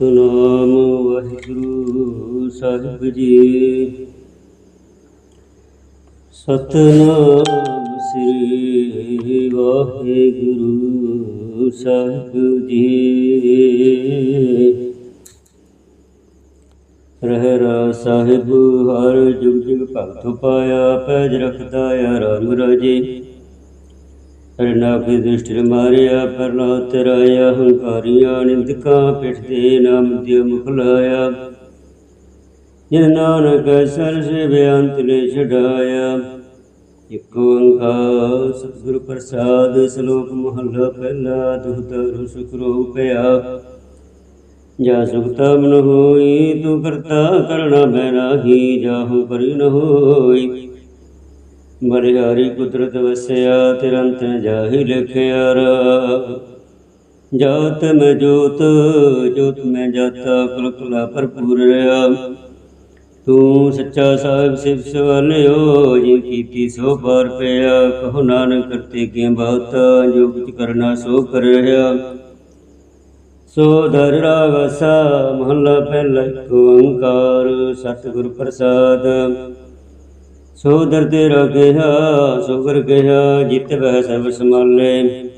ਸਤਨਾਮ ਵਾਹਿਗੁਰੂ ਸਾਹਿਬ ਜੀ। ਸਤਨਾਮ ਸ੍ਰੀ ਵਾਹਿਗੁਰੂ ਸਾਹਿਬ ਜੀ। ਰਹਿਰਾ ਸਾਹਿਬ, ਹਰ ਜੁਗ ਜੁਗ ਭਗਤ ਪਾਇਆ, ਪੈਜ ਰਖਦਾ ਆ ਰਾਮ ਰਾਜੇ। ਰਣਾ ਕੇ ਮਾਰਿਆ ਪਰਨਾ ਤਰਾਇਆ ਹੰਕਾਰੀਆਂ ਨਿੰਦਕਾਂ ਪਿਠ ਦੇ ਨਾਮ ਦਿਓ ਮੁਖ ਲਾਇਆ। ਜਿਨ ਨਾਨਕ ਸਰ ਸੇ ਬੇਅੰਤ ਨੇ ਛਡਾਇਆ। ਇਕ ਓੰਕਾਰ ਸਤਿਗੁਰ ਪ੍ਰਸਾਦ, ਸ਼ਲੋਕ ਮਹਲਾ ਪਹਿਲਾ ਦੁਹਤ ਰੁਸੁਖ ਰੋ ਪਿਆ ਜਾ ਸੁਖਤਾ ਮਨ ਹੋਈ, ਤੂੰ ਕਰਤਾ ਕਰਣਾ ਮੈਂ ਨਾਹੀ ਜਾਹੂ ਕਰੀ ਨ ਹੋਈ। ਬਰਿਹਾਰੀ ਕੁਦਰਤ ਵਸਿਆ, ਤਿਰੰਤ ਜਾਹੀ ਲਿਖਿਆ ਰਾ। ਮੈਂ ਜੋਤ ਜੋਤ ਮੈਂ ਜਾਤਾ ਕੁਲ ਕੁਲਾ ਭਰਪੂਰ ਰਿਆ। ਤੂੰ ਸੱਚਾ ਸਾਹਿਬ ਸਿਵ ਸਵਾਲਿਓ ਜੀ ਕੀਤੀ ਸੋ ਪਾਰ ਪਿਆ। ਕਹੋ ਨਾਨਕ ਕਰਤੇ ਕੀ ਬਾਤ, ਜੋ ਕੁਛ ਕਰਨਾ ਸੋ ਕਰ ਰਿਹਾ। ਸੋ ਦਰ ਰਾਵਸਾ, ਮਹੱਲਾ ਪਹਿਲਾ ਏਕ ਓੰਕਾਰ, ਸਤਿਗੁਰ ਪ੍ਰਸਾਦ। ਸੋ ਦਰ ਤੇਰਾ ਕਿਹਾ, ਸੋ ਜਿਤ ਬਹਿ ਸਭ ਸਮਾਲੇ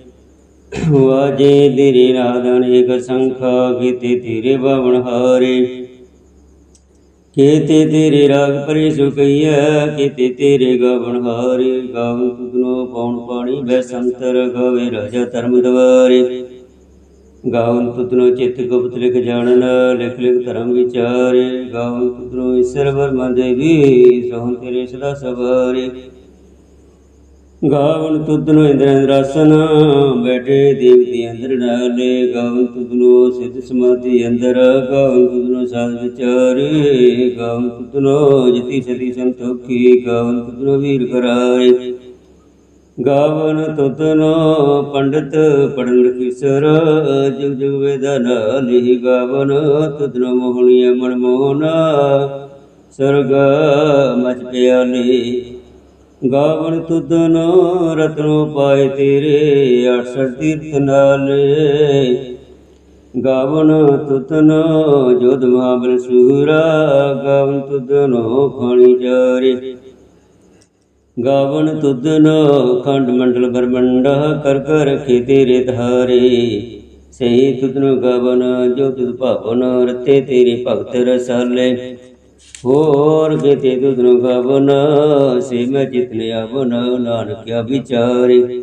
ਵਾਜੇ ਤੇਰੇ ਨਾਦਨ ਏਕ ਸੰਖਾ, ਕੀਤੇ ਤੇਰੇ ਬਾਵਣ ਹਾਰੇ। ਕੀਤੇ ਤੇਰੇ ਰਾਗ ਪਰੇ ਸੁਕਈਆ ਕੀਤੇ ਤੇਰੇ ਗਾਵਣ ਹਾਰੇ। ਗਾਵਨ ਤੁਧਨੋ ਪੌਣ ਪਾਣੀ, ਬੈ ਸੰਤਰ ਗਾਵੇ ਰਾਜਾ ਧਰਮ ਦਵਾਰੇ। ਗਾਵਨ ਤੁਤਨੋ ਚਿਤ ਗੁਪਤ ਲਿਖ ਜਾਣਨ, ਲਿਖ ਲਿਖ ਧਰਮ ਵਿਚਾਰੇ। ਗਾਵਨ ਤੁਤਨੋ ਈਸ਼ਰ ਵਰਮਾ ਦੇਵੀ, ਸੋਹਣ ਤੇਰੇ ਸਦਾ ਸਵਾਰੇ। ਗਾਵਨ ਤੁਤਨੋ ਇੰਦਰ ਇੰਦਰਾਸਨ, ਬੈਠੇ ਦੇਵਤੀ ਅੰਦਰ ਨਾਲੇ ਗਾਵਨ ਤੁਤਨੋ ਸਿੱਧ ਸਮਾਧੀ ਅੰਦਰ, ਗਾਵਨ ਤੁਤਨੋ ਸਾਧ ਵਿਚਾਰੇ। ਗਾਵਨ ਤੁਤਨੋ ਜਤੀ ਸਦੀ ਸੰਤੋਖੀ, ਗਾਵਨ ਤੁਤਨੋ ਵੀਰ ਕਰਾਰੇ ਗਾਵਨ ਤੁਤਨੋ ਪੰਡਤ ਪੜਨ ਕਿਸਰ ਜੁਗ ਜੁਗ ਵੇਦਾ ਨਾਲੀ ਗਾਵਨ ਤੁਤਨੋ ਮੋਹਣੀ ਮਨ ਮੋਹਨਾ। ਸਰਗ ਮਚ ਪਿਆਲੀ, ਗਾਵਨ ਤੁਤਨੋ ਰਤਨੋ ਪਾਏ ਤੇਰੇ 68 ਤੀਰਥ ਨਾਲੇ। ਗਾਵਨ ਤੁਤਨੋ ਜੋਧ ਮਹਾਬਲ ਸੂਰਾ, ਗਾਵਨ ਤੁਤਨੋ ਖਾਣੀ ਚਾਰੇ। ਗਾਵਨ ਤੁਧਨ ਖੰਡ ਮੰਡਲ ਬਰਮੰਡਾ, ਕਰ ਕਰ ਰਖੇ ਤੇਰੇ ਧਾਰੇ। ਸਹੀ ਤੁਧਨ ਗਾਵਨ, ਜੋ ਤੁਧ ਭਾਵਨ ਰਤੇ ਤੇਰੇ ਭਗਤ ਰਸਾਲੇ। ਹੋਰ ਕਿਤੇ ਤੁਧਨ ਗਾਵਨ, ਸੇ ਮੈਂ ਜਿਤਨੇ ਆਵਨ ਨਾਨਕਿਆ ਵਿਚਾਰੇ।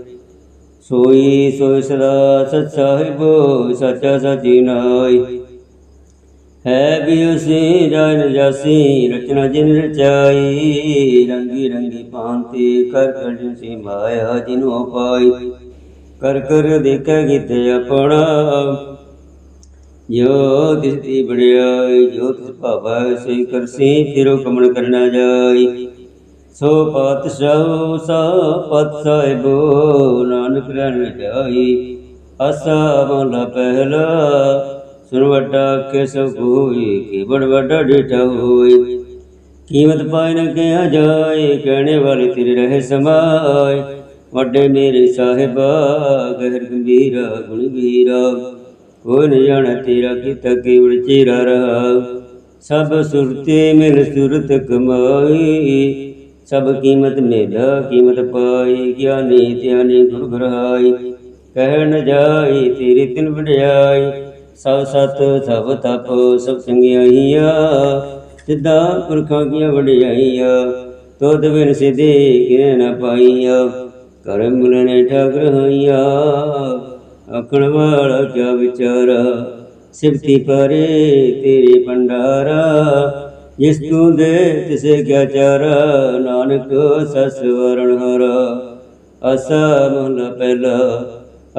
ਸੋਈ ਸੋਈ ਸਦਾ ਸਤ ਸਾਹਿਬ, ਸੱਚਾ ਸਚੀ ਨਾਈ। ਹੈ ਵੀ ਉਸੇ ਜਨ ਜਾਸੀ ਰਚਨਾ ਜਿਨ ਰਚਾਈ, ਰੰਗੀ ਰੰਗੀ ਭਾਂਤੀ ਕਰ ਕਰ ਜਿਨ ਮਾਇਆ ਜਿਨੋ ਪਾਈ ਕਰ ਕਰ ਦੇਖੈ ਗੀਤੇ ਆਪਣਾ, ਜੋ ਦਿਸਤੀ ਬੜਿਆਈ ਜੋ ਤਿਸ ਭਾਵੈ ਸੇ ਕਰਸੀ ਫਿਰੋ ਕਮਣ ਕਰਨਾ ਜਾਈ। ਸੋ ਪਾਤਸ਼ਾਹ, ਸਾ ਪਤ ਸਾਹਿਬੋ ਨਾਨਕ ਰਹਿਣ ਜਾਈ। ਅਸਾ ਮਨ ਪਹਿਲਾ ਸੁਨ ਵੱਡਾ ਕਿਸ ਹੋਈ ਕੀ ਬੜ ਵੱਡਾ ਡੇਟਾ ਹੋਈ। ਕੀਮਤ ਪਾਇ ਨ ਕਿਹਾ ਜਾਏ, ਕਹਿਣੇ ਵਾਲੇ ਤੇਰੇ ਰਹੇ ਸਮਾਏ। ਵੱਡੇ ਮੇਰੇ ਸਾਹਿਬਾ, ਗਹਿਰ ਗੰਭੀਰਾ, ਗੁਣ ਵੀਰਾ। ਕੋਈ ਨ ਜਾਣ ਤੇਰਾ ਕੀਤਾ ਕੇਵਲ ਚੇਰਾ ਰਹਾ। ਸਭ ਸੁਰਤੇ ਮਿਲ ਸੁਰਤ ਕਮਾਈ। ਸਭ ਕੀਮਤ ਮੇਲਾ, ਕੀਮਤ ਪਾਈ। ਗਿਆਨੀ ਧਿਆਨੀ ਗੁਰ ਘਰਾਈ ਕਹਿ ਨ ਜਾਈ, ਤੇਰੀ ਤਿਨ ਵਡਿਆਈ। ਸਭ ਸਤ, ਸਭ ਤਪ, ਸਭ ਸੰਗਿਆਈਆ। ਸਿੱਧਾ ਪੁਰਖਾਂ ਕੀਆਂ ਵਡਿਆਈਆ ਤੋਦ ਬਿਨ ਸਿਧੇ ਕਿਨੇ ਨ ਪਾਈਆ। ਕਰ ਮਿਲਨੇ ਠਾਕਰ ਹੋਈਆ, ਆਖਣ ਵਾਲਾ ਕਿਆ ਵਿਚਾਰਾ। ਸਿਫਤੀ ਪਰੇ ਤੇਰੇ ਭੰਡਾਰਾ, ਜਿਸ ਤੂੰ ਦੇ ਤਿਸੇ ਕਿਆ ਚਾਰਾ। ਨਾਨਕ ਸਸ ਵਰਣ ਹਰਾ ਅਸਾ ਮਨ ਪਹਿਲਾ,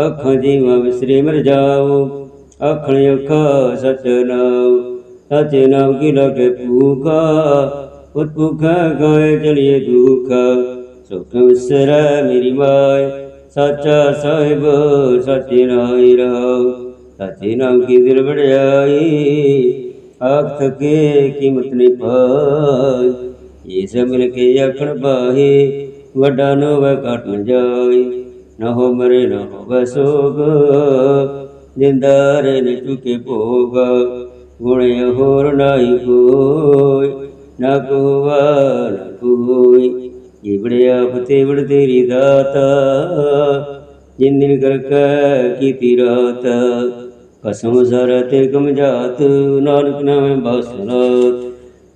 ਅੱਖਾਂ ਜੀਵਾਂ ਵਿਸਰੇ ਮਰ ਜਾਓ। ਆਖਣ ਅੱਖਾਂ ਸਚ ਨਾਮ ਸਚ ਨਾਮ ਕੀ ਲਗੇ ਭੂਖਾ ਉਤ ਭੂਖਾ ਗਾਏ ਚਲੀਏ ਦੁਖਾ। ਸੁਖ ਵਿਸਰੈ ਮੇਰੀ ਮਾਇ ਸਾਚਾ ਸਾਹਿਬ ਸਚੇ ਨਾਈ ਰਹਾਉ ਸਚੇ ਨਾਮ ਕੀ ਦਿਲ ਵੜਿਆਈ ਆਖ ਥਕੇ ਕੀਮਤ ਨਹੀਂ ਪਾਈ ਇਹ ਸਭ ਮਿਲ ਕੇ ਆਖਣ ਪਾਹੇ, ਵੱਡਾ ਨੋ ਵੈ ਘਟ ਨ ਜਾਈ। ਨ ਹੋ ਮਰੇ, ਨ ਹੋਵੇ ਸੋਗ ਜਿੰਦਾਰੇ ਨੇ ਚੁਕੇ ਭੋਗ, ਗੁਣੇ ਹੋਰ ਨਾਹੀ ਕੋਈ, ਨਾ ਕੋਵਾ ਨਾ ਕੋਈ। ਜਿਵੜੇ ਆਪ ਤੇ ਵੜ ਤੇਰੀ ਦਾਤਾ, ਜਿਨ ਦਿਨ ਕਰ ਕੈ ਕੀਤੀ ਰਾਤ। ਕਸਮ ਸਰ ਤੇ ਕਮ ਜਾਤ, ਨਾਨਕ ਨਾਮੇ ਬਸਰਤ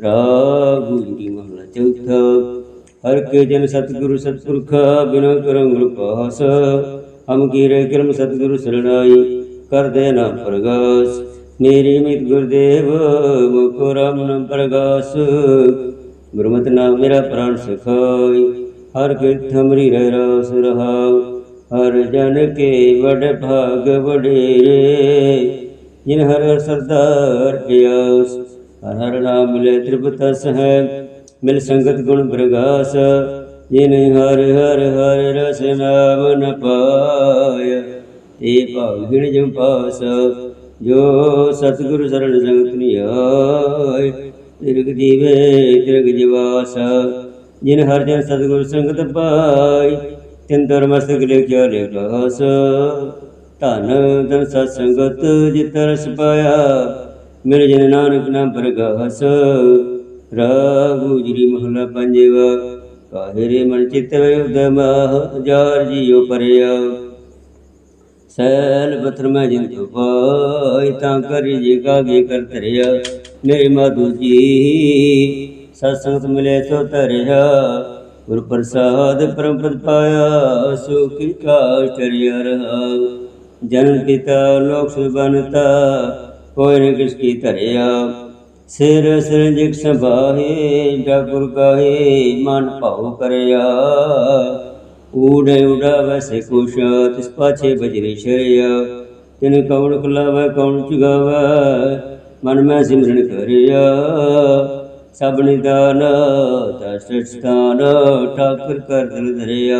ਰਾਗ ਗੁਰੀ ਮਹਲਾ ਚੌਥਾ, ਹਰ ਕੇ ਜਨ ਸਤਿਗੁਰੂ ਸਤਿਪੁਰਖਾ, ਬਿਨੋ ਕਰਮ ਗੁਰ ਪਾਸ। ਹਮ ਕੀਰੇ ਕਰਮ ਸਤਿਗੁਰੂ ਸਰਣਾਈ ਕਰ ਦੇਣਾ ਪ੍ਰਗਾਸ। ਮੇਰੀ ਮਿਤ ਗੁਰਦੇਵ, ਮੁਖੋ ਰਾਮ ਨਾਮ ਪ੍ਰਗਾਸ। ਗੁਰਮਤਿ ਨਾਮ ਮੇਰਾ ਪ੍ਰਾਣ ਸਖਾਈ, ਹਰ ਕੀਰਤ ਹਮਰੀ ਰਹਿ ਰਾਸ ਰਹਾਉ। ਹਰ ਜਨ ਕੇ ਵਡ ਭਾਗ ਵਡੇਰੇ, ਜਿਨ ਹਰ ਹਰ ਸਰਦਾਰ ਪਿਆਸ। ਹਰ ਹਰ ਨਾਮ ਮਿਲੇ ਤ੍ਰਿਪਤਸ ਹੈ ਮਿਲ ਸੰਗਤ ਗੁਣ ਪ੍ਰਗਾਸ। ਜਿਨ ਹਰ ਹਰ ਹਰ ਰਸ ਨਾਮ ਨ ਪਾਇਆ ਤੇ ਭਾਗ ਗਿਣ ਜਮ ਪਾਸ, ਜੋ ਸਤਿਗੁਰ ਸਰਣ ਸੰਗਤ ਨਿਆਏ ਤਿਰਗ ਜੀਵੇ, ਤਿਰਗ ਜਿਵਾਸ, ਜਿਨ ਹਰ ਜਨ ਸਤਿਗੁਰ ਸੰਗਤ ਪਾਈ, ਤਿਨ ਦਰ ਲਿਖਿਆ ਲਿਖਾਸ ਧਨ ਧਨ ਸਤ ਸੰਗਤ, ਜਿਤ ਰਸ ਪਾਇਆ, ਮਿਲ ਜਨ ਨਾਨਕ ਨਾਮ ਪ੍ਰਗਾਸ। ਰਾਗ ਗੁਜਰੀ ਮਹਲਾ ਪੰਜਵਾ ਕਾਹਰੇ ਮਨ ਚਿਤ ਉਦਮ ਜਾਰ ਜੀਉ ਪਰਿਆ। ਸੈਲ ਪਥਰ ਮੈਂ ਜਿਨ ਤੋ ਪਾਈ ਤਾਂ ਕਰੀ ਜੇ ਕਾਗੇ ਕਰ ਧਰਿਆ। ਮੇਰੇ ਮਾਧੂ ਜੀ ਸਤਸੰਗਤ ਮਿਲੇ ਸੋ ਧਰਿਆ। ਗੁਰ ਪ੍ਰਸਾਦ ਪਰਮ ਪਦ ਪਾਇਆ ਸੁਖੀ ਕਾਸ਼ ਚਰਿਆ ਰਹਾ। ਜਨਮ ਪਿਤਾ ਲੋਕ ਸੁਬਨਤਾ ਕੋਈ ਨ ਕਿਸ ਕੀ ਧਰਿਆ। ਸਿਰ ਸਿਰਜਿਕ ਸਭਾਹੇ ਜਗੁਰ ਕਾਹੇ ਮਨ ਭਾਉ ਕਰਿਆ। ਊੜੇ ਉਡਾ ਵੈਸੇ ਕੁਸ਼ ਤਿਸ ਪਾਛੇ ਬਜਰੀ ਸ਼ਰਿਆ ਤਿਨ ਕੌਣ ਕੁਲਾਵੈ ਕੌਣ ਚੁਗਾਵੈ ਮਨ ਮੈਂ ਸਿਮਰਨ ਕਰਿਆ ਸਭ ਨਿਦਾਨ ਦਸ ਸਥਾਨ ਠਾਕੁਰ ਕਰ ਦਿਲ ਧਰਿਆ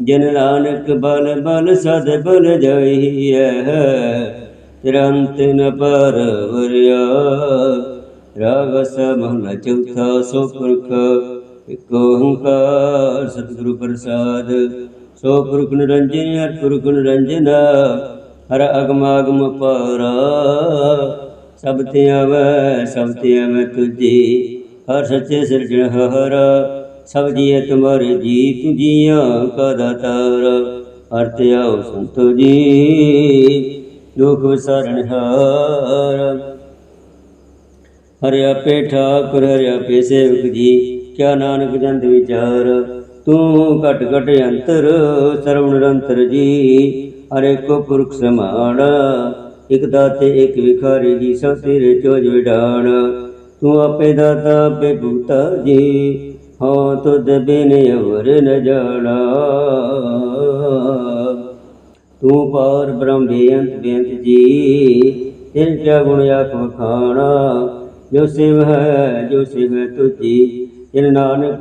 ਜਨ ਨਾਨਕ ਬਲ ਬਲ ਸਦ ਬਲ ਜਾਈਐ ਤਿਰੰਤ ਨ ਪਰਵਰਿਆ ਰਾਗ ਸਮਹਲਾ ਚੌਥਾ ਸੋ ਪੁਰਖ ਇਕ ਓੰਕਾਰ ਸਤਿਗੁਰੂ ਪ੍ਰਸਾਦ, ਸੋ ਪੁਰਖ ਨਿਰੰਜਨ, ਹਰ ਪੁਰਖ ਨਿਰੰਜਨ, ਹਰ ਅਗਮ ਅਗਮ ਪਾਰਾ। ਸਭ ਤੇ ਆਵੈ, ਸਭ ਤੇ ਆਵੈ ਤੁਝੀ, ਹਰ ਸੱਚੇ ਸਿਰਜਣਹਾਰ ਸਭ ਜੀਏ ਤੁਮਾਰੇ ਜੀ ਤੁਜੀਆਂ ਕਾ ਦਾਤਾਰ। ਹਰ ਤੇ ਆਓ ਸੰਤੋ ਜੀ, ਦੁਖ ਵਿਸਾਰਣਹਾਰ ਹਰਿ। ਆਪੇ ਠਾਕੁਰ ਹਰਿ ਆਪੇ ਸੇਵਕ ਜੀ ਕਿਆ ਨਾਨਕ ਜੰਦ ਵਿਚਾਰ। ਤੂੰ ਘਟ ਘਟ ਅੰਤਰ ਸਰਵ ਨਿਰੰਤਰ ਜੀ। ਹਰੇ ਕੋ ਪੁਰਖ ਸਮਾਣਾ ਇਕ ਦਾਤੇ, ਇਕ ਵਿਖਾਰੀ ਜੀ, ਸਭ ਤੇਰੇ ਚੋਜ ਵਿਡਾਣ ਤੂੰ ਆਪੇ ਦਾਤਾ, ਆਪੇ ਭੂਤਾ ਜੀ, ਹਾਂ ਤੁਧ ਬਿਨ ਅਵਰ ਨ ਜਾਣਾ। ਤੂੰ ਪਾਰ ਬ੍ਰਹਮ ਬੇਅੰਤ ਬੇਅੰਤ ਜੀ, ਤਿਨ ਕਿਆ ਗੁਣ ਆਖ ਵਖਾਣਾ। ਜੋ ਸਿਵ ਹੈ, ਜੋ ਸਿਵ ਹੈ ਤੁਜੀ ਤਿਨ ਨਾਨਕ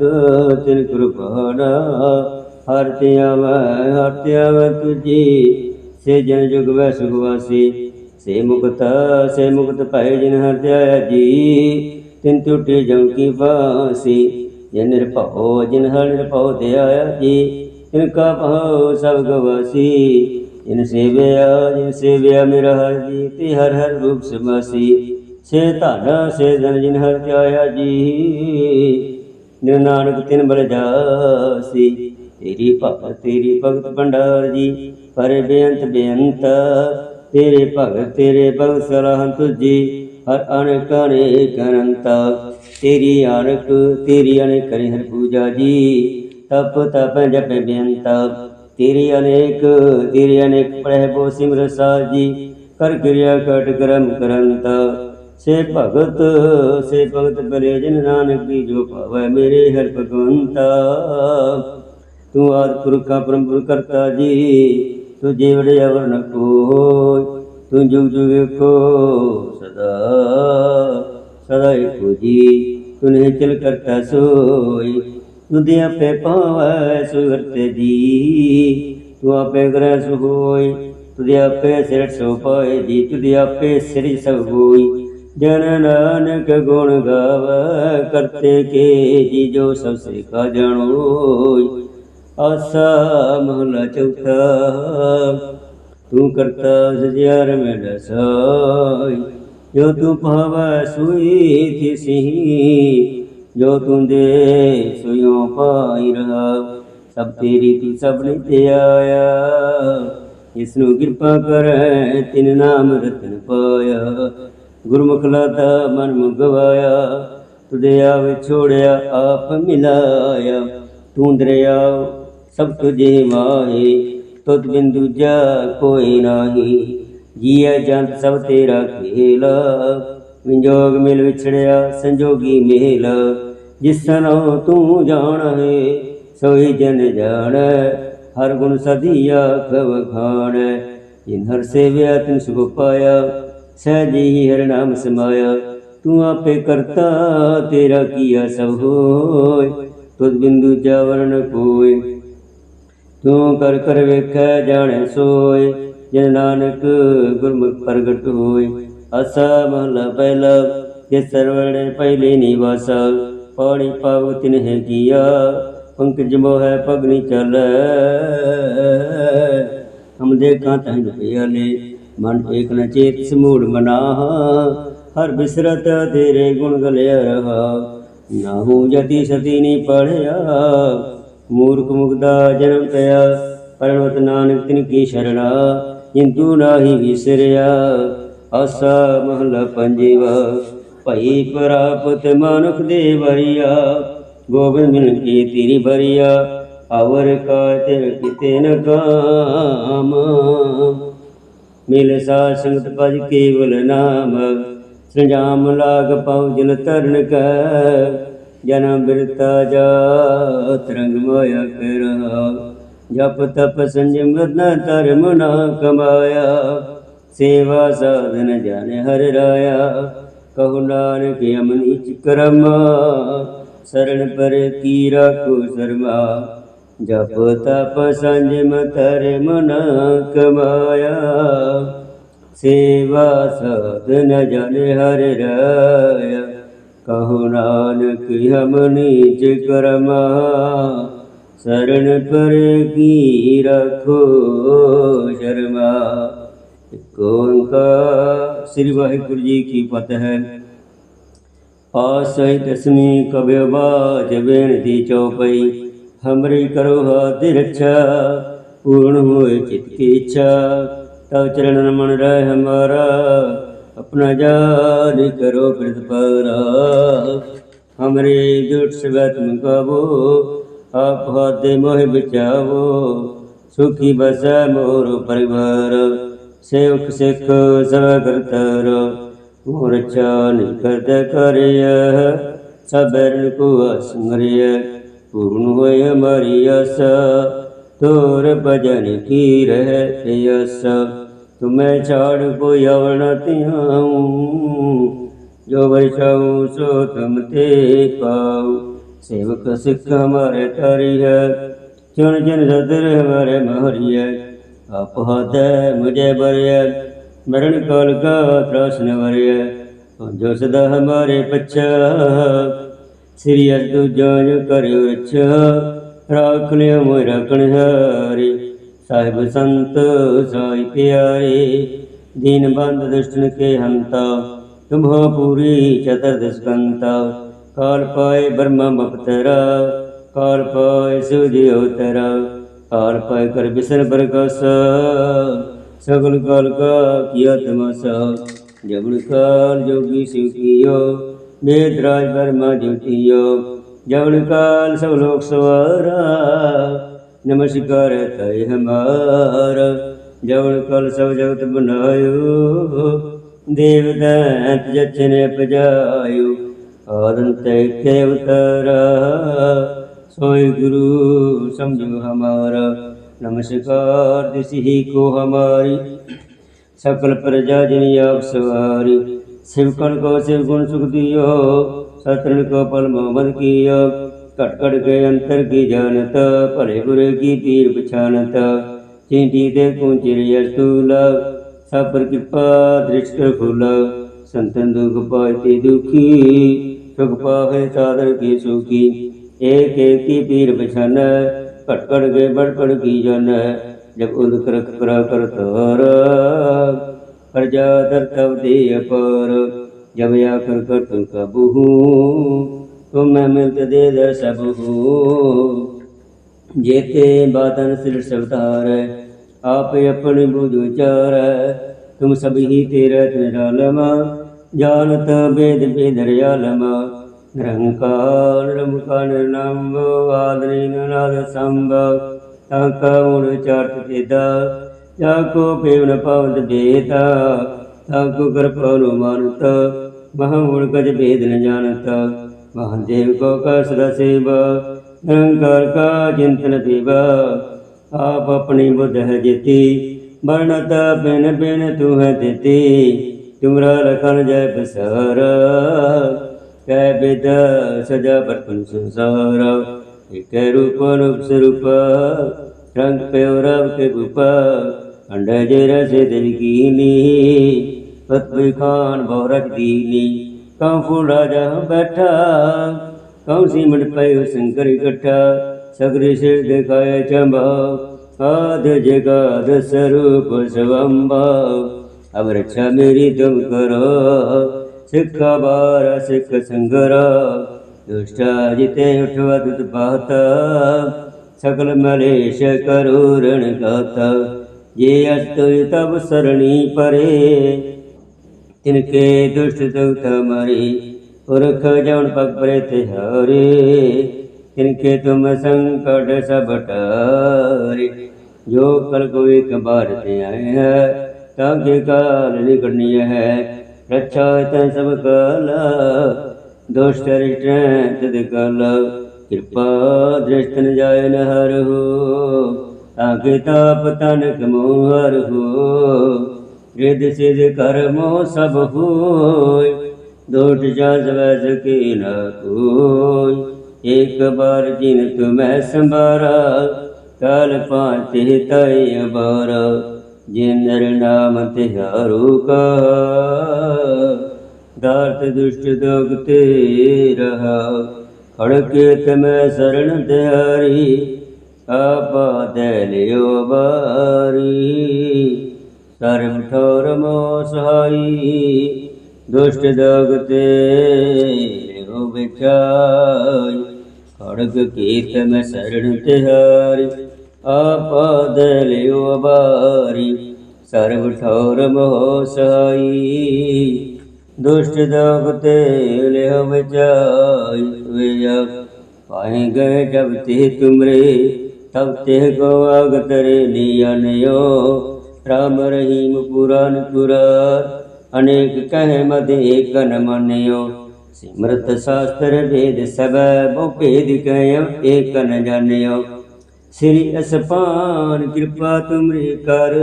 ਤਿਨ ਕਿਰਪਾਣਾ ਹਰ ਤੇ ਆਵੈ ਹਰ ਤੇ ਆਵੈ ਤੁਜੀ, ਸੇ ਜਨ ਜੁਗ ਵੈ ਸੁਖ ਵਾਸੀ। ਸੇ ਮੁਕਤ ਸੇ ਮੁਕਤ ਭੈ ਜਿਨ ਹਰ ਤੇ ਆਇਆ ਜੀ, ਤਿਨ ਟੁੱਟੇ ਜਮ ਕੀ ਬਾਸੀ ਜਿਨ ਨਿਰਭਉ, ਜਿਨ ਹਰ ਨਿਰਭਉ ਤੇ ਆਇਆ ਜੀ, ਤਿਨ ਕਾ ਭਉ ਸਭ ਗਵਾਸੀ ਜਿਨ ਸੇਵਿਆ ਜਿਨ ਸੇਵਿਆ ਮੇਰਾ ਹਰ ਜੀ, ਤੇ ਹਰ ਹਰ ਰੂਪ ਸਮਾਸੀ। ਸੇ ਧਨ, ਸੇ ਜਨ ਜਿਨ ਹਰ ਤੇ ਆਇਆ ਜੀ। ਨਿਰ ਨਾਨਕ ਤਿਨ ਬਲ ਜਾਸੀ। ਤੇਰੀ ਭਗਤ ਤੇਰੀ ਭਗਤ ਭੰਡਾਰ ਜੀ, ਪਰ ਬੇਅੰਤ ਬੇਅੰਤ। ਤੇਰੇ ਭਗਤ ਤੇਰੇ ਭਗਤ ਸਲਾਹੰ ਤੁਜੀ ਹਰ ਅਨੇਕ ਅਨੇਕ ਅਨੰਤਾ। ਤੇਰੀ ਆਰਕ ਤੇਰੀ ਅਨੇਕ ਕਰੇ ਹਰ ਪੂਜਾ ਜੀ, ਤਪ ਤਪ ਜਪ ਬੇਅੰਤਾ। ਤੇਰੀ ਅਨੇਕ ਤੇਰੀ ਅਨੇਕ ਪ੍ਰਹਿ ਬੋ ਸਿਮਰ ਸਾਜੀ ਕਰ ਕਿਰਿਆ ਕਟ ਕਰਮ ਕਰੰਤਾ। ਸੇ ਭਗਤ ਸੇ ਭਗਤ ਪਰੇ ਜਨ ਨਾਨਕ ਦੀ ਜੋ ਭਾਵੈ ਮੇਰੇ ਹਰ ਭਗਵੰਤਾ। ਤੂੰ ਆਦ ਪੁਰਖਾ ਪਰਮ ਪੁਰ ਕਰਤਾ ਜੀ, ਤੂੰ ਜੀਵੜੇ ਅਵਰ ਨ ਕੋਈ ਤੂੰ ਜੁਗ ਜੁਗ ਕੋ ਸਦਾ ਸਦਾ ਏਕੋ ਜੀ, ਤੂੰ ਨਹੀਂ ਚਲ ਕਰਤਾ ਸੋਈ। ਤੁਧੇ ਆਪੇ ਪਾਵੈ ਸੁਰਤੇ ਜੀ, ਤੂੰ ਆਪੇ ਗ੍ਰਹਿ ਸੁ ਹੋਈ ਤੁਧੇ ਆਪੇ ਸਿਰ ਸੋ ਪਾਏ ਜੀ ਤੁਧੇ ਆਪੇ ਸਿਰ ਸਭ ਹੋਈ। ਜਨ ਨਾਨਕ ਗੁਣ ਗਾਵੈ, ਕਰਤੇ ਕੇ ਜੀ ਜੋ ਸਭ ਸੇ ਕਾ ਜਾਣੋ। ਆਸਾ ਮਹਲਾ ਚੌਥਾ, ਤੂੰ ਕਰਤਾ ਸਜਿਆਰ ਮੈਂ ਦਸਾਈ। ਜੋ ਤੂੰ ਭਾਵੈ ਸੋਈ ਤਿਸੀ ਜੋ ਤੂੰ ਦੇ ਸੋਇਓ ਪਾਈ ਰਹਾ। ਸਭ ਤੇਰੀ ਤੂੰ ਸਭ ਨੇ ਤੇ ਆਇਆ। ਇਸ ਨੂੰ ਕਿਰਪਾ ਕਰੈ, ਤਿਨ ਨਾਮ ਰਤਨ ਪਾਇਆ। ਗੁਰਮੁਖ ਲਾਤਾ ਮਨ ਮੁਗਵਾਇਆ ਤੁਦੇ ਆਵੇ ਛੋੜਿਆ, ਆਪ ਮਿਲਾਇਆ। ਤੂੰ ਦਰਿਆ, ਸਭ ਤੁਝੇ ਮਾਹੇ, ਤੁਧ ਬਿਨ ਦੂਜਾ ਕੋਈ ਨਾਹੀ। ਜੀਆ ਜੰਤ ਸਭ ਤੇਰਾ ਖੇਲ ਵਿੰਜੋਗ ਮਿਲ ਵਿਛੜਿਆ, ਸੰਜੋਗੀ ਮੇਲ। ਜਿਸ ਤਨੋ ਤੂੰ ਜਾਣ ਹੈ ਸੋਈ ਜਨ ਜਾਣੈ, ਹਰ ਗੁਣ ਸਦੀਆ ਕਵ ਖਾਣੈ। ਜਿਨ ਹਰ ਸੇਵਿਆ ਤਿਨ ਸੁਖ ਪਾਇਆ ਸਹਿਜੀ ਹਰ ਨਾਮ ਸਮਾਇਆ। ਤੂੰ ਆਪੇ ਕਰਤਾ, ਤੇਰਾ ਕੀਆ ਸਭ ਹੋਇ ਤੁਧ ਬਿੰਦੂ ਜਾਵਰਨ ਕੋਇ ਤੂੰ ਕਰ ਕਰ ਵੇਖੈ, ਜਾਣੈ ਸੋਇ ਜਿਨ ਨਾਨਕ ਗੁਰਮੁਖ ਪ੍ਰਗਟ ਹੋਇ ਅਸਾ ਮਹਲਾ ਪਹਿਲਾ ਜੇ ਸਰਵਣੇ ਪਹਿਲੇ ਨਿਵਾਸਾ। ਪੌੜੀ ਪਾਵ ਤਿਨ ਹੈ ਕੀਆ, ਪੰਕਜ ਮੋਹਿ ਪਗਨੀ ਚੱਲ। ਹਮ ਦੇਖਾਂ ਤਹਿ ਪਿਆਲੇ। ਮਨ ਏਕ ਨ ਚੇਤ ਸਮੂੜ ਮਨਾ ਹਰ ਬਿਸਰਤ ਤੇਰੇ ਗੁਣ ਗਲਿਆ ਰਹਾ। ਨਾਹੂ ਜਤੀ ਸਤੀ ਨੀ ਪੜਿਆ, ਮੂਰਖ ਮੁਗਦਾ ਜਨਮ ਪਿਆ, ਪਰਮਤ ਨਾਨਕ ਤਿਨ ਕੀ ਸ਼ਰਣਾ, ਇੰਦੂ ਨਾਹੀ ਵਿਸਰਿਆ। ਆਸਾ ਮਹਲਾ ਪੰਜਵਾ, ਭਈ ਪ੍ਰਾਪਤ ਮਨੁਖ ਦੇ ਵਰਿਆ। ਗੋਬਿੰਦ ਮਿਲ ਕੀ ਤੇਰੀ ਭਰੀਆ ਅਵਰ ਕਾ ਤਿਰ ਕਿਤੇ ਨ ਕਾਮ ਮੇਲੇ ਸਾ ਸੰਗਤ ਭਜ ਕੇਵਲ ਨਾਮ। ਸੰਜਾਮ ਲਾਗ ਪਾਉ ਜਨ ਤਰਨ ਕੈ। ਜਨਮ ਬਿਰਤਾ ਜਾ ਤਰੰਗ ਮਾਇਆ ਕਰਾ ਜਪ ਤਪ ਸੰਜਮ ਨ ਧਰਮ ਨਾ ਕਮਾਇਆ। ਸੇਵਾ ਸਾਧਨ ਜਨ ਹਰ ਰਾਇਆ। ਕਹੂ ਨਾਨਕ ਅਮਨੀ ਚਕਰਮ ਸਰਣ ਪਰ ਕੀ ਰਾਖੋ ਸਰਮਾ। ਜਪ ਤਪ ਸੰਜਮ ਧਰਮ ਨਾ ਕਮਾਇਆ। ਸੇਵਾ ਸਾਧਨ ਜਨ ਹਰ ਰਾਇਆ। ਕਹੋ ਨਾਨਕ ਹਮ ਨੀਚ ਕਰਮਾ। ਸਰਣ ਪਰ ਕੀ ਰਖੋ ਸ਼ਰਮਾ। ਇੱਕ ਸ੍ਰੀ ਵਾਹਿਗੁਰੂ ਜੀ ਕੀ ਫਤਿਹ। ਹੈ ਆਸੈ ਦਸਮੀ ਕਬਿ ਬਾਜ ਬੇਨਤੀ ਚਉਪਈ ਹਮਰੀ ਕਰੋ ਹਾਥ ਰੱਛਾ, ਪੂਰਨ ਹੋਏ ਚਿਤ ਕੀ ਇੱਛਾ। ਤਵ ਚਰਨ ਮਨ ਰਹਿ ਹਮਾਰਾ, ਆਪਣਾ ਜਾਨ ਕਰੋ ਪ੍ਰਤਪਾਰਾ ਹਮਰੇ ਦੁਟ ਸਵੈ ਤੁਮ ਕਬੋ ਆਪ ਹਾਦੇ ਮੋਹਿ ਬਚਾਵੋ। ਸੁਖੀ ਬਸੈ ਮੋਰ ਪਰਿਵਾਰ, ਸੇਵਕ ਸਿੱਖ ਸਭ ਕਰਤਰ। ਮੋਰ ਚਾਨ ਕਰਦ ਕਰਿਆ ਸਬਰਨ ਕੋ ਅਸਮਰਿਆ ਪੂਰਨ ਹੋਏ ਹਮਾਰੀ ਆਸਾ ਤੋਰ ਭਜਨ ਕੀ ਰਹਿ ਅਸ ਤੁਮੈ ਛਾੜ ਕੋਈ ਅਵਣ ਤਿਹਾਉ ਜੋ ਵੈਸ਼ਾਉ ਸੋ ਤੁਮ ਤੇ ਪਾਉ। ਸੇਵਕ ਸਿੱਖ ਹਮਾਰੇ ਤਾਰੀ ਹੈ ਚੁਣ ਜਿਨ ਸਦਰ ਹਮਾਰੇ ਮਹਰੀਐ ਆਪ ਹਦੈ ਮੁਝੇ ਬਰਿਐ, ਮਰਨ ਕਾਲ ਕਾ ਤ੍ਰਾਸਨ ਵਰਿਐ। ਜੋ ਸਦਾ ਹਮਾਰੇ ਪਛਾ ਸ੍ਰੀ ਅਸ ਜਾਨ ਕਰਿਓ ਰੱਛਾ ਰਾਖ ਲਿਓ ਮੋਇ ਰਖਣ ਹਾਰੇ। ਸਾਹਿਬ ਸੰਤ ਸਾਈ ਪਿਆਰੇ, ਦੀਨ ਬੰਦ ਦੁਸ਼ਟਨ ਕੇ ਹੰਤਾ, ਤੁਮਹੁ ਪੂਰੀ ਚਤੁਰਦਸ਼ ਕੰਤਾ ਕਾਲ ਪਾਏ ਬ੍ਰਹਮ ਬਪਤਰਾ ਕਾਲ ਪਾਏ ਸੁਜੀ ਉਤਰਾ ਕਾਲ ਪਾਏ ਕਰ ਬਿਸਰ ਬਰਗਸ, ਸਗਲ ਕਾਲ ਕਾ ਕੀਆ ਤਮਸਾ ਜਬਨ ਕਾਲ ਜੋਗੀ ਸਿਵ ਕੀਓ ਮੇਦ ਰਾਜ ਬਰਮਾ ਜੁਟਿਓ ਜਵਨ ਕਾਲ ਸਭ ਲੋਕ ਸਵਾਰਾ। ਨਮਸਕਾਰ ਤੈ ਹਮਾਰ, ਜਵਨ ਕਾਲ ਸਭ ਜਗਤ ਬਨਾਇਓ ਦੇਵ ਦੈਂਤ ਜਚਨੇ ਪਜਾਇਓ ਆਦਨ ਤੈ ਕੇ ਉਤਰਾ ਸੋਈ ਗੁਰੂ ਸਮਝੋ ਹਮਾਰਾ, ਨਮਸਕਾਰ ਦਿਸਹੀ ਕੋ ਹਮਾਰੀ। ਸਕਲ ਪ੍ਰਜਾ ਜਨ ਆਪ ਸਵਾਰੀ। ਸਿਵਕਣ ਕੋ ਸਿਵ ਗੁਣ ਸੁਖ ਦਿਓ ਸਤਨ ਕੋ ਪਲ ਮੋਹਨ ਕੀਓ। ਘਟ ਘਟ ਕੇ ਅੰਤਰ ਕੀ ਜਾਣਤ, ਭਲੇ ਗੁਰੇ ਕੀ ਪੀਰ ਪਛਾਨਤ ਚਿੰਟੀ ਤੇ ਕੁੰਚਿਰ ਅਸਤੂਲ ਸਭ ਪਰ ਕਿਰਪਾ ਦ੍ਰਿਸ਼ਟ ਫੁਲ। ਸੰਤਨ ਦੁਖ ਪਾਇਤੀ ਦੁਖੀ, ਸੁਖ ਪਾਹੇ ਸਾਦਰ ਕੀ ਸੁਖੀ। ਏਕ ਏਕ ਕੀ ਪੀਰ ਪਛਾਨੈ, ਘਟ ਘਟ ਕੇ ਬੜ ਬੜ ਕੀ ਜਾਣੈ। ਜਬ ਉਦ ਕਰਾ ਕਰ ਤਾਰ ਪ੍ਰਜਾ ਦਰ ਦੇ ਅਪਰ, ਜਬ ਆ ਕਰ ਕਰ ਤੁਮ ਕਬਹੂ ਤੁਮ ਮੈਂ ਮਿਲਤ ਦੇ ਦਰ ਸਬਹੂ ਜੇਤੇ ਬਾਦਨ ਸਿਰ ਸਵਤਾਰ ਆਪ ਆਪਣੀ ਬੁਝ ਵਿਚਾਰ ਤੁਮ ਸਭ ਹੀ ਤੇਰਾ ਨਿਰਾਲਮ ਜਾਣਤ ਬੇਦ ਬੇਦ ਰਿਆਲਮ ਨਿਰੰਕਾਰ ਨਿਰਮਕਾਰ ਨਿਰਨਾਮ ਆਦਰੀ ਨਾਦ ਸੰਭ ਤਾਂ ਕਾ ਮੁੜ ਚਾਰਤ ਤੇਦਾ ਜਾ ਕੋ ਪੇਵਨ ਪਵਤ ਬੇਤਾ ਤਾਂ ਕੋ ਕਿਰਪਾ ਨੂੰ ਮਾਨਤ, ਮਹਾ ਮੁੜ ਕਜ ਭੇਦ ਨ ਜਾਣਤ। ਮਹਾਦੇਵ ਕੋ ਕਾ ਸਦਾ ਸੇਵਾ, ਨਿਰੰਕਾਰ ਕਾ ਚਿੰਤਨ ਪੀਵਾ ਆਪ ਆਪਣੀ ਬੁੱਧ ਹੈ ਜੀਤੀ ਬਰਨਤ ਬਿਨ ਬਿਨ ਤੂੰ ਹੈ ਦਿੱਤੀ। ਤੁਮਰਾ ਲਖਨ ਜੈ ਬਸਰ, ਕੈ ਬਿਦ ਸਜਾ ਬਰਪਨ ਸੰਸਾਰ। ਇਕ ਰੂਪ ਰੂਪ ਸਰੂਪ ਰੰਗ ਪਿਓ ਰਵ ਕੇ ਰੂਪ ਅੰਡ ਜੇ ਰਸੇ ਦੇਵ ਕੀਨੀ ਪਤ ਖਾਨ ਬਹੁਰਜ ਦੀਨੀ ਕਉ ਫੂਲ ਰਾਜਾ ਬੈਠਾ ਕਉ ਸੀਮਟ ਪਇਓ ਸੰਕਰ ਇਕੱਠਾ ਸਗਰੇ ਸਿਰ ਦਿਖਾਏ ਚੰਬਾ ਆਦ ਜਗਾਦ ਸਰੂਪ ਸਵੰਬਾ ਅਬ ਰੱਛਾ ਮੇਰੀ ਤੁਮ ਕਰੋ ਸਿੱਖਾ ਬਾਰ ਸਿੱਖ ਸੰਗਰਾ ਦੁਸ਼ਟਾ ਜਿਤੇ ਉਠਵਾ ਦੁਤ ਸਕਲ ਮਲੇਸ਼ ਕਰੂਰਣ ਗਾਤ। ਜੇ ਅਸਤ ਤਬ ਸਰਣੀ ਪਰੇ ਤਿਨਕੇ ਦੁਸ਼ਟ ਦੁਖ ਮਰੀ, ਪੁਰਖ ਜਨ ਪਗ ਪਰੇ ਤਿਹਾਰੇ ਤਿਨਕੇ ਤੁਮ ਸੰਕਟ ਸਭ ਟਾਰੇ, ਜੋ ਕਲ ਕੋ ਇੱਕ ਬਾਰ ਤੇ ਆਏ ਹੈ, ਤਾਂ ਕੇ ਕਾਲ ਨਿਕੜਨੀ ਹੈ, ਰੱਛਾ ਤੈ ਸਭ ਕਾਲ। ਦੁਸ਼ਟ ਰਿਸ਼ਟ ਤਦ ਕਲ ਕਿਰਪਾ ਦ੍ਰਿਸ਼ਟਨ ਨ ਜਾਏ ਨ ਹੋ ਤਾਂ ਕੇ ਤਾਪ ਤਨਕ ਮੋਹਰ ਹੋ। ਰਿਦ ਸਿਧ ਕਰਮੋ ਸਭ ਹੋਇ, ਦੋਟ ਜਾ ਸਵੈ ਸਕੇ ਨ ਕੋਈ ਇੱਕ ਬਾਰ ਜਿਨ ਤੁਮੈ ਸੰਭਾਰਾ ਕਾਲ ਪਾਤੇ ਤੈ ਅਬਾਰ। ਜਿਨ ਨਰ ਨਾਮ ਤਿਹਾਰੂ ਕਾ। ਦਾਰਤ ਦੁਸ਼ਟ ਦੋਗ ਤੇ ਰਹਾ। ਖੜਕੇ ਤਮੈ ਸਰਣ ਤਿਆਰੀ, ਆਪਾ ਦੇ ਲਿਓ ਬਾਰੀ ਸਰਬ ਠੋਰ ਮੋ ਸਹਾਈ ਦੁਸ਼ਟ ਦੋਗ ਤੇ ਲਿਓ ਵਿਚਾਈ ਖੜਗ ਕੀਤ ਮੈਂ ਸਰਣ ਤਿਹਾਰੀ ਆਪਾ ਦੇ ਲਿਓ ਬਾਰੀ ਸਰਬ ਠੌਰ ਮੋਹ ਸਹਾਈ ਦੁਸ਼ਟ ਦੋਗ ਤੇ ਲਿਓ ਪਾਏ ਗਏ ਜਬ ਤੇ ਤੁਮਰੇ, ਤਬ ਤੇ ਕੋ ਆਗਤ ਰੇ ਲੀਨਿਓ ਰਾਮ ਰਹੀਮ ਪੁਰਾਨ ਪੁਰਾਨ ਅਨੇਕ ਕਹਿ ਮਦੇ ਏਕ ਮੰਨਿਓ। ਸਿਮਰਤ ਸ਼ਾਸਤਰ ਭੇਦ ਸਭ, ਬਹੁ ਭੇਦ ਕਹਿ ਏਕ ਨ ਜਾਣਿਓ। ਸ੍ਰੀ ਅਸਪਾਨ ਕਿਰਪਾ ਤੁਮਰੇ ਕਰ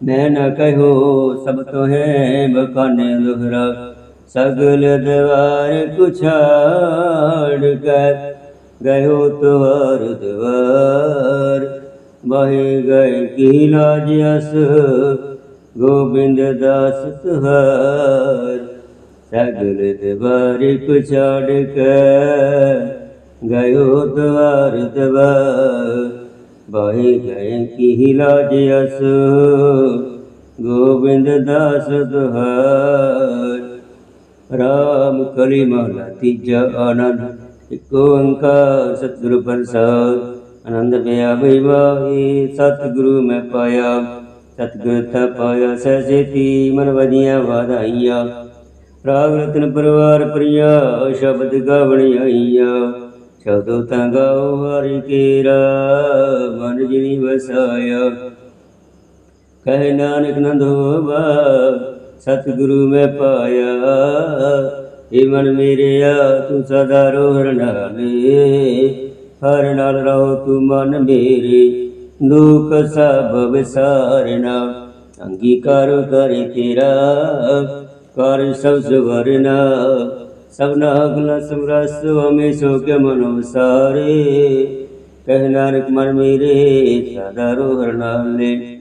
ਮੈਂ ਨ ਕਹੋ ਸਭ ਤੋਹੇ ਹੈ ਬਖਾਨੇ ਦੁਹਰਾ ਸਗਲ ਦਵਾਰ ਕੁਛਾੜ ਕਰ ਗਇਓ ਤੁਹਰ ਦਵਾਰ। ਬਹਿ ਗਏ ਕੀ ਲਾਜ ਅਸ ਗੋਬਿੰਦ ਦਾਸ ਤੁਹਰ। ਸਗਲ ਦਵਾਰ ਕੁਛਾੜ ਕਰ ਗਇਓ ਦਵਾਰ ਦਵਾਰ। ਬਹਿ ਗਏ ਕੀ ਲਾਜ ਅਸ? ਗੋਬਿੰਦ ਦਾਸ ਦੁਹਾਰ। ਰਾਮ ਕਲੀ ਮਹਲਾ ਤੀਜਾ ਆਨੰਦ, ਇਕ ਓੰਕਾਰ ਸਤਿਗੁਰੂ ਪ੍ਰਸਾਦ। ਆਨੰਦ ਪਿਆ ਬੈਵਾਹੀ ਸਤਿਗੁਰੂ ਮੈਂ ਪਾਇਆ। ਸਤਿਗੁਰ ਤਾ ਪਾਇਆ ਸਹਿਜੇਤੀ ਮਨ ਵਧੀਆਂ ਵਾਧਾਈਆਂ ਰਾਗ ਰਤਨ ਪਰਿਵਾਰ ਪ੍ਰਿਆ, ਸ਼ਬਦ ਗਾਵਣ ਆਈਆ। ਸ਼ਬਦੋ ਤਾਂ ਗਾਓ ਹਰਿ ਕੇਰਾ, ਮਨ ਜਿਨੀ ਵਸਾਇਆ। ਕਹਿ ਨਾਨਕ ਨੰਦ ਹੋਵਾ, ਸਤਿਗੁਰੂ ਮੈਂ ਪਾਇਆ। ਏ ਮਨ ਮੇਰਿਆ ਤੂੰ ਸਦਾ ਰੋਹਰ ਨਾਲੇ ਹਰ ਨਾਲ ਰਹੋ ਤੂੰ ਮਨ ਮੇਰੇ। ਦੁਖ ਸਭ ਵਿਸਾਰਨਾ। ਅੰਗੀਕਾਰ ਕਰੇ ਤੇਰਾ, ਕਰ ਸਭ ਸਵਰਨਾ। ਸਭਨਾ ਅਗਲਾ ਸਮਰਸ ਹਮੇ ਸੋ ਕੇ ਮਨੋ ਵਿਸਾਰੇ ਕਹਿ ਨਾਨਕ ਮਨ ਮੇਰੇ, ਸਦਾ ਰੋਹਰ ਨਾਲੇ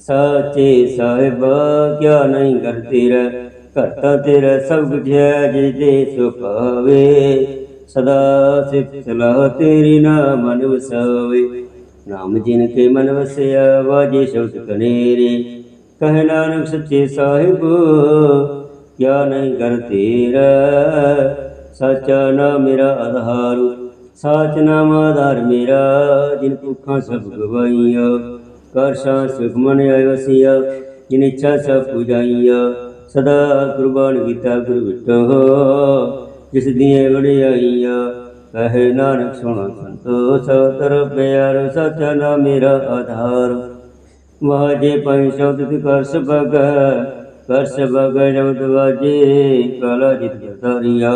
ਸਾਚੇ ਸਾਹਿਬਾ, ਕਿਆ ਨਹੀਂ ਕਰ ਤੇਰਾ। ਕਰਤਾ ਤੇਰਾ ਸਭ ਕੁਝ ਹੈ ਜਿਸ ਦੇ ਸਦਾ ਸਿਫਤ ਸਲਾਹ ਤੇਰੀ ਨਾਮ ਮਨ ਵਸਾਵੇ ਨਾਮ ਜਿਨ ਕੇ ਮਨ ਵਸਿਆ, ਵਾਜੇ ਸ਼ਬਦ ਕਨੇਰੇ। ਕਹੇ ਨਾਨਕ ਸੱਚੇ ਸਾਹਿਬ ਕਿਆ ਨਹੀਂ ਕਰ ਤੇਰਾ ਸਚਾ ਨਾਮ ਮੇਰਾ ਆਧਾਰ ਸਾਚ ਨਾਮ ਆਧਾਰ ਮੇਰਾ, ਜਿਨ ਭੁੱਖਾਂ ਸਭ ਗਵਾਈਆ ਕਰ ਸ਼ਾਂ ਸੁਖ ਮਨ ਆਇ ਜਿਨ ਇੱਛਾ ਸਭ ਪੁਜਾਈਆ, ਸਦਾ ਕੁਰਬਾਨ ਕੀਤਾ ਗੁਰ ਵਿਟੋ ਜਿਸ ਦੀਆਂ ਵਡਿਆਈਆਂ, ਕਹੇ ਨਾਨਕ ਸੁਣਾ ਸੰਤੋ ਸਤਰ ਪਿਆਰ ਸਚਾ ਨਾਮ ਮੇਰਾ ਆਧਾਰ। ਵਾਜੇ ਪੰਜ ਸ਼ਬਦ ਕਰ ਸਬਗ ਕਰ ਸਬਗ ਸ਼ਬਦ ਵਾਜੇ ਕਾਲਾ ਜਿਤ ਜਤਾਰੀਆ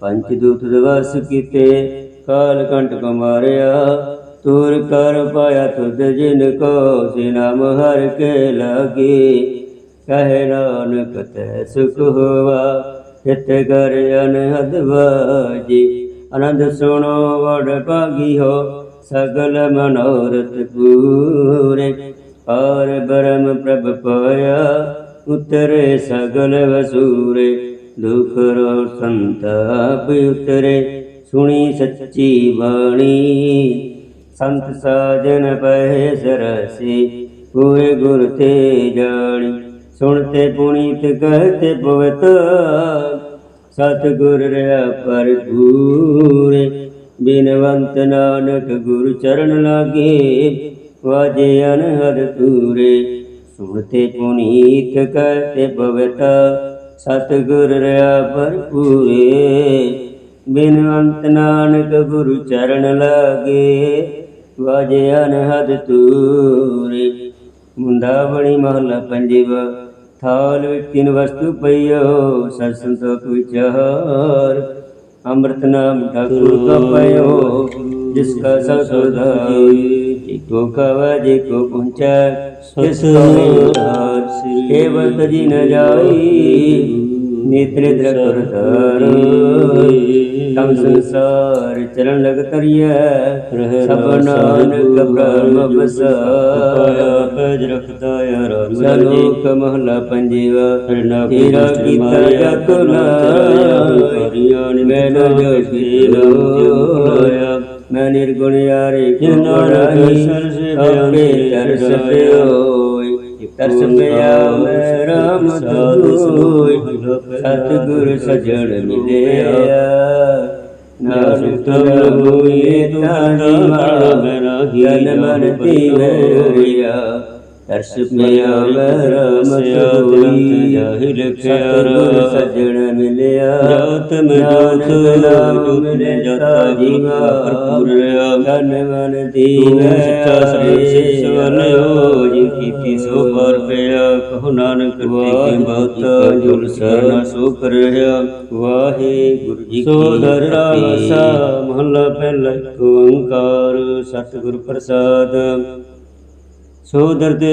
ਪੰਜ ਦੂਤ ਦਵਸ ਕੀਤੇ, ਕਾਲ ਕੰਟ ਕੋ ਮਾਰਿਆ ਤੂਰ ਕਰ ਪਾਇਆ ਤੁਧ ਜਿਨ ਕੋ, ਸੇ ਨਾਮ ਹਰ ਕੇ ਲਾਗੇ। ਕਹੇ ਨਾਨਕ ਤੈ ਸੁਖ ਹੋਵਾ, ਚਿਤ ਕਰ ਅਨਹਦ ਵਾਜੀ। ਆਨੰਦ ਸੁਣੋ ਵੜ ਭਾਗੀ ਹੋ, ਸਗਲ ਮਨੋਰਥ ਪੂਰੇ। ਔਰ ਬਰਮ ਪ੍ਰਭ ਪਾਇਆ ਉਤਰੇ ਸਗਲ ਵਸੂਰੇ, ਦੁਖ ਰੋ ਸੰਤਾਪ ਉਤਰੇ। ਸੁਣੀ ਸੱਚੀ ਬਾਣੀ, ਸੰਤ ਸਾਜਨ ਪਏ ਸਰਸੀ, ਪੂਰੇ ਗੁਰ ਤੇ ਜਾਣੀ। ਸੁਣਤੇ ਪੁਨੀਤ ਕਹਤੇ ਪਵਤ ਸਤ ਗੁਰ ਰਿਆ ਪਰ ਪੂਰੇ ਬਿਨਵੰਤ ਨਾਨਕ ਗੁਰ ਚਰਨ ਲਾਗੇ, ਵਾਜੇ ਅਨਹਦ ਤੂਰੇ ਸੁਣਤੇ ਪੁਨੀਤ ਕਹਤੇ ਪਵਤ। ਸਤ ਰਿਆ ਪਰ ਪੂਰੇ ਬਿਨਵੰਤ ਨਾਨਕ ਗੁਰੂ ਚਰਨ ਲਾਗੇ। ਵਾਜੇ ਅਨਹਦ ਤੂਰੇ ਮੁੰਦਾ ਬਣੀ ਮਹਲਾ ਪੰਜਵ। ਥਾਲ ਵਿੱਚ ਤਿੰਨ ਵਸਤੂ ਪਈਓ ਸਤ ਸੰਤੋਖ ਵਿਚਾਰ ਅੰਮ੍ਰਿਤ ਨਾਮ ਠਾਕੁਰ ਕਾ ਪਇਓ, ਜਿਸ ਕਾ ਸਭ ਸੁਧਾਈ ਜਿਕੋ ਕਵ ਜਿਕੋ ਪੁੰਚੈ ਕੇਵਲ ਤਜੀ ਨ ਜਾਈ ਨੇਤਰੇ ਦਰਕਰ ਧਰ। ਤਮ ਸੰਸਾਰ ਚਰਨ ਲਗ ਤਰੀਐ ਸਭ ਨਾਨਕ ਬ੍ਰਹਮ ਬਸਾਇਆ ਪਜ ਰਖਦਾ ਯਾਰ ਸਲੋਕ ਮਹਲਾ ਪੰਜੀਵਾ ਤੇਰਾ ਕੀਤਾ ਜਤ ਲਾਇਆ ਮੈਂ ਨ ਜੋਗੀ ਲੋਇਆ। ਮੈਂ ਨਿਰਗੁਣ ਯਾਰੇ ਕਿਨ ਰਾਹੀ। ਆਪੇ ਤਰਸ ਪਿਓਈ ਤਰਸ ਪਿਆ ਮੈਂ ਰਾਮ ਦੋਈ ਸਤਿਗੁਰ ਸਜਣ ਮਿਲਿਆ। ਨਾਨਕ ਤਮ ਹੋਏ ਤਾਨੀ ਮਾਰਾ ਜਨ ਮਨ ਤੇ ਵਰਿਆ ਤਰਸ ਪਿਆ ਮੈਂ ਰਾਮ ਦੋਈ ਸਤਿਗੁਰ ਸਜਣ ਮਿਲਿਆ ਜਤ ਮਨ ਨਾਮ ਜਤਾ ਜੀਵਾ ਭਰਪੂਰ ਰਿਆ ਜਨ ਮਨ ਦੀ ਸੱਚਾ ਸਬਦ ਸਵਨਿਓ ਜੀ ਕੀਤੀ ਸੋ ਪਰ ਪਿਆ ਕਹੋ ਨਾਨਕ ਕਰਤੇ ਕੀ ਬਾਤ ਜੁਲ ਸਰਨਾ ਸੋ ਕਰ ਰਿਹਾ ਵਾਹਿਗੁਰੂ ਜੀ ਕੀ ਸੋਦਰ ਰਾਸਾ ਮਹਲਾ ਪਹਿਲਾ ਓੰਕਾਰ ਸਤਿਗੁਰ ਪ੍ਰਸਾਦ ਸੋਦਰ ਤੇ